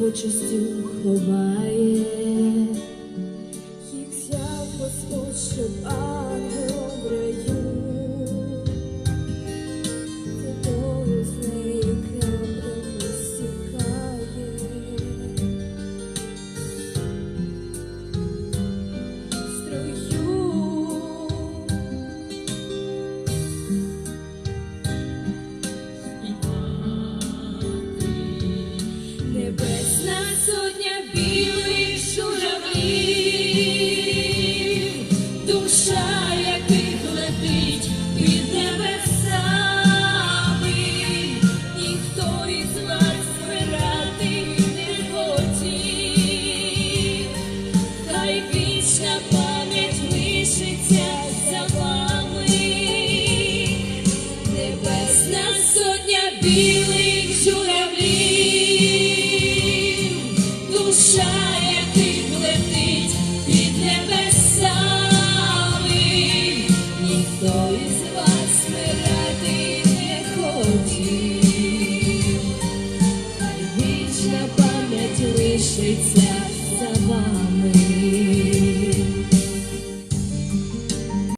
урочистю ховає, їх взяв Господь, щоб ангелом сотня білих журавлів, душа яких летить під небесами, ніхто із вас збирати не хотів, хай вічна пам'ять лишиться за вами. Сотня білих душа летить під небесами, ніхто із вас вмирати не хотів, вічна пам'ять лишиться